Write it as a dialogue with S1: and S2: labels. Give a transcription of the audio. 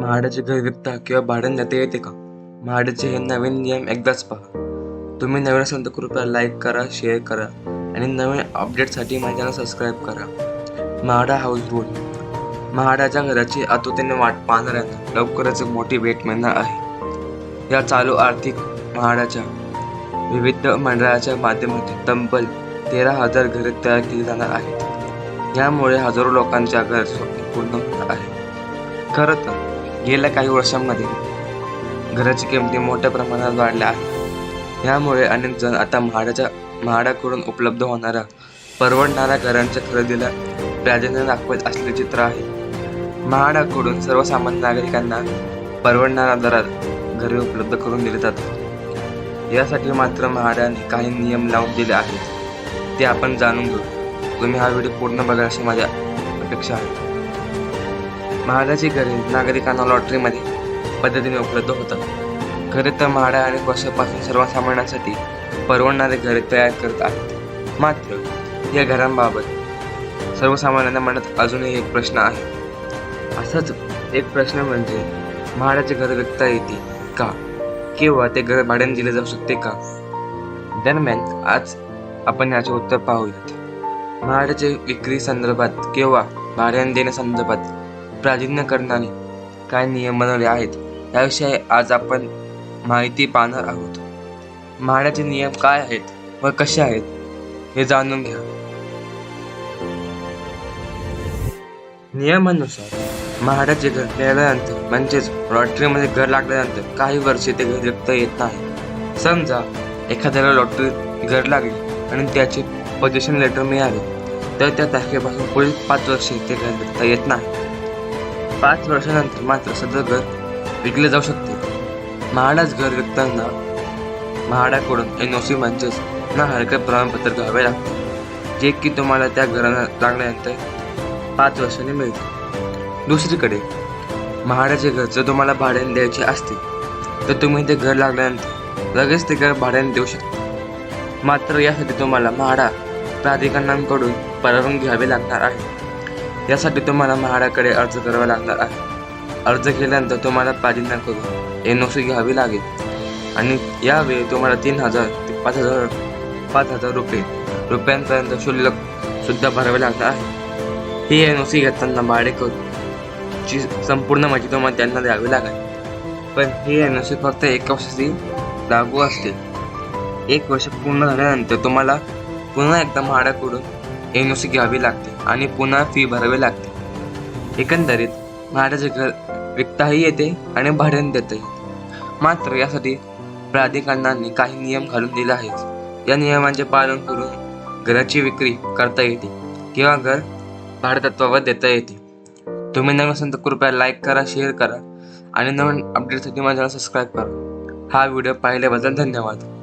S1: म्हाडाचे घर विकता किंवा भाड्याने देता येते का? म्हाडाचे हे नवीन नियम एकदाच पहा. तुम्ही नवीन असाल तर कृपया लाईक करा शेअर करा आणि नवीन अपडेटसाठी माझ्या चॅनल सबस्क्राईब करा. म्हाडा हाऊस बोट म्हाडाच्या घराची आतुतेने वाट पाहणाऱ्यांना लवकरच एक मोठी भेट मिळणार आहे. या चालू आर्थिक म्हाडाच्या विविध मंडळाच्या माध्यमातून तब्बल तेरा हजार घरे तयार केली जाणार आहेत. यामुळे हजारो लोकांच्या घर स्वप्न पूर्ण होणार आहे. खरं तर गेल्या काही वर्षांमध्ये घराची किमती मोठ्या प्रमाणात वाढल्या आहेत. यामुळे अनेक जण आता म्हाडाच्या म्हाडाकडून उपलब्ध होणाऱ्या परवडणाऱ्या घरांच्या खरेदीला प्राधान्य दाखवत असलेले चित्र आहे. म्हाडाकडून सर्वसामान्य नागरिकांना परवडणाऱ्या दरात घरे उपलब्ध करून दिले जातात. यासाठी मात्र म्हाडाने काही नियम लावून दिले आहेत. ते आपण जाणून घेऊ. तुम्ही हा व्हिडिओ पूर्ण बघा अशी माझ्या अपेक्षा आहे. म्हाडाची घरे नागरिकांना लॉटरीमध्ये पद्धतीने उपलब्ध होतात. खरे तर म्हाडा अनेक वर्षापासून सर्वसामान्यांसाठी परवडणारे घरे तयार करत आहेत. मात्र या घरांबाबत सर्वसामान्यांना मनात अजूनही एक प्रश्न आहे. असाच एक प्रश्न म्हणजे म्हाडाचे घर विकता येते का? किंवा ते घर भाड्याने दिले जाऊ शकते का? दरम्यान आज आपण याचे उत्तर पाहूयात. म्हाडाचे विक्री संदर्भात किंवा भाड्याने देण्यासंदर्भात प्राधान्य करणारे काय नियम बनवले आहेत याविषयी आज आपण माहिती पाहणार आहोत. म्हाड्याचे नियम काय आहेत व कसे आहेत हे जाणून घ्या. नियमानुसार म्हाड्याचे घर मिळाल्यानंतर म्हणजेच लॉटरीमध्ये घर लागल्यानंतर काही वर्षे ते घर विकता येत नाही. समजा एखाद्याला लॉटरीत घर लागले आणि त्याचे पोझिशन लेटर मिळाले तर त्या तारखेपासून पुढील पाच वर्षे ते घर विकता येत नाही. पाच वर्षानंतर मात्र सदर घर विकले जाऊ शकते. म्हाडाच घर विकताना म्हाडाकडून एन ओ सी म्हणजेच ना हरकत प्रमाणपत्र घ्यावे लागते. जे की तुम्हाला त्या घरांना लागल्यानंतर पाच वर्षांनी मिळते. दुसरीकडे म्हाडाचे घर जर तुम्हाला भाड्याने द्यायचे असतील तर तुम्ही ते घर लागल्यानंतर लगेच ते घर भाड्याने देऊ शकता. मात्र यासाठी तुम्हाला म्हाडा प्राधिकरणांकडून परवानगी घ्यावी लागणार आहे. यासाठी तुम्हाला म्हाडाकडे अर्ज करावा लागणार आहे. अर्ज केल्यानंतर तुम्हाला प्राधान्य करून एन ओ सी घ्यावी लागेल. आणि यावेळी तुम्हाला तीन हजार ते पाच हजार पाच हजार रुपये रुपयांपर्यंत शुल्क सुद्धा भरावे लागणार आहे. ही एन ओ सी घेताना भाडेकरू ची संपूर्ण माहिती तुम्हाला त्यांना द्यावी लागेल. पण ही एन ओ सी फक्त एका वर्षाची लागू असते. एक वर्ष पूर्ण झाल्यानंतर तुम्हाला पुन्हा एकदा म्हाडाकडून एन ओ सी घ्यावी लागते आणि पुन्हा फी भरावी लागते. एकंदरीत भाड्याचे घर विकताही येते आणि भाड्याने देता. येते मात्र यासाठी प्राधिकरणाने काही नियम घालून दिले आहेत. या नियमांचे पालन करून घराची विक्री करता येते किंवा घर भाडेतत्वावर देता येते. तुम्ही नवीन असाल तर कृपया लाईक करा शेअर करा आणि नवीन अपडेटसाठी माझ्याला सबस्क्राईब करा. हा व्हिडिओ पाहिल्याबद्दल धन्यवाद.